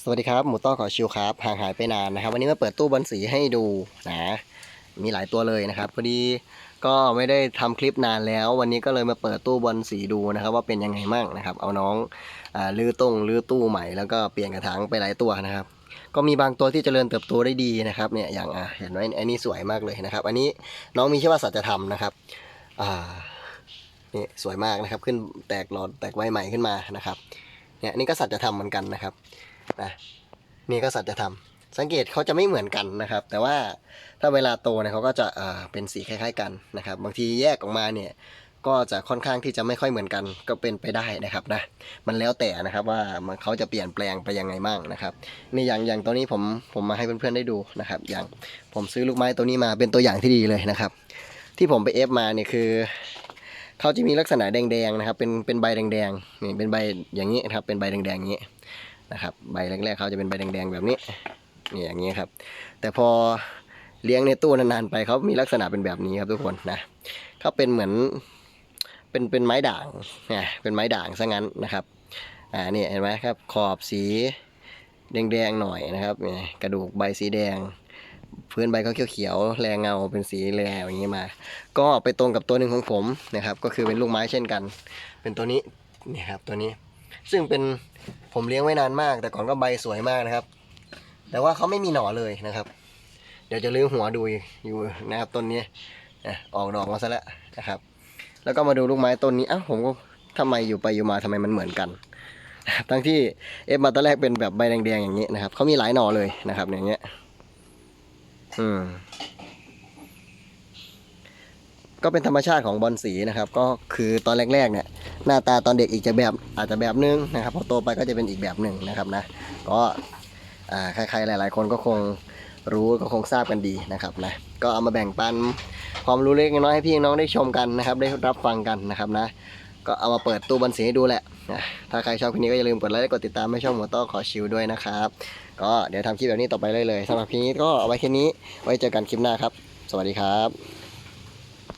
สวัสดีครับ หมูต้อขอชิวครับห่างหายไปนานนะครับ วันนี้มาเปิดตู้บอลสีให้ดูนะมีหลายตัวเลยนะครับพอดีก็ไม่ได้ทำคลิปนานแล้ว วันนี้ก็เลยมาเปิดตู้บอลสีดูนะครับ ว่าเป็นยังไงมั่งนะครับ เอาน้องอลื้อตรงลื้อตู้ใหม่แล้วก็เปลี่ยนกระถางไปหลายตัวนะครับ ก็มีบางตัวที่เจริญเติบโตได้ดีนะครับเนี่ยอย่างเห็นไหมอันนี้สวยมากเลยนะครับ อันนี้น้องมีชื่อว่าสัจธรรมนะครับอ่านี่สวยมากนะครับ ขึ้นแตกหลอดแตกใบใหม่ขึ้นมานะครับเนี่ยนี่ก็สัจธรรมเหมือนกันนะครับ นะนี่ก็สัจธรรม สังเกตเขาจะไม่เหมือนกันนะครับ แต่ว่าถ้าเวลาโตเนี่ยเขาก็จะอ่าเป็นสีคล้ายๆ กันนะครับ บางทีแยกออกมาเนี่ยก็จะค่อนข้างที่จะไม่ค่อยเหมือนกันก็เป็นไปได้นะครับนะมันแล้วแต่นะครับว่ามันเขาจะเปลี่ยนแปลงไปยังไงมั่งนะครับนี่อย่างอย่างตัวนี้ผมผมมาให้เพื่อนๆได้ดูนะครับ อย่างผมซื้อลูกไม้ตัวนี้มาเป็นตัวอย่างที่ดีเลยนะครับ ที่ผมไปเอฟมาเนี่ยคือเขาจะมีลักษณะแดงๆนะครับ เป็นเป็นใบแดงๆนี่เป็นใบอย่างนี้นะครับเป็นใบแดงๆอย่างนี้ นะครับใบแรกๆเขาจะเป็นใบแดงๆแบบนี้นี่อย่างนี้ครับ แต่พอเลี้ยงในตู้นานๆไปเขามีลักษณะเป็นแบบนี้ครับทุกคนนะเขาเป็นเหมือนเป็นเป็นไม้ด่างนะเป็นไม้ด่างซะงั้นนะครับอ่านี่เห็นไหมครับขอบสีแดงๆหน่อยนะครับนี่กระดูกใบสีแดงพื้นใบเขาเขียวๆ แรงเงาเป็นสีแรงอย่างนี้มา ก็ไปตรงกับตัวหนึ่งของผมนะครับ ก็คือเป็นลูกไม้เช่นกัน เป็นตัวนี้นี่ครับตัวนี้ ซึ่งเป็นผมเลี้ยงไว้นานมาก แต่ก่อนก็ใบสวยมากนะครับ แต่ว่าเขาไม่มีหน่อเลยนะครับ เดี๋ยวจะลื้อหัวดูอยู่นะครับต้นนี้ออกดอกมาซะแล้วนะครับ แล้วก็มาดูลูกไม้ต้นนี้อ้าวผมก็ทำไมอยู่ไปอยู่มาทำไมมันเหมือนกันทั้งที่เอฟมาตอนแรกเป็นแบบใบแดงๆอย่างนี้นะครับเขามีหลายหน่อเลยนะครับ อย่างเงี้ย อืม ก็เป็นธรรมชาติของบอลสีนะครับ ก็คือตอนแรกๆเนี่ย หน้าตาตอนเด็กอีกจะแบบอาจจะแบบนึงนะครับพอโตไปก็จะเป็นอีกแบบหนึ่งนะครับนะก็ใครๆหลาย ๆ คนก็คงรู้ก็คงทราบกันดีนะครับนะก็เอามาแบ่งปันความรู้เล็กน้อยให้พี่น้องได้ชมกันนะครับ ได้รับฟังกันนะครับนะ ก็เอามาเปิดตู้บอลสีให้ดูแหละถ้าใครชอบคลิปนี้ก็อย่าลืมกดไลค์และกดติดตามให้ช่องหมูโต้อขอชิวด้วยนะครับ ก็เดี๋ยวทำคลิปแบบนี้ต่อไปเลยๆสำหรับคลิปนี้ก็เอาไว้แค่นี้ไว้เจอกันคลิปหน้าครับ สวัสดีครับ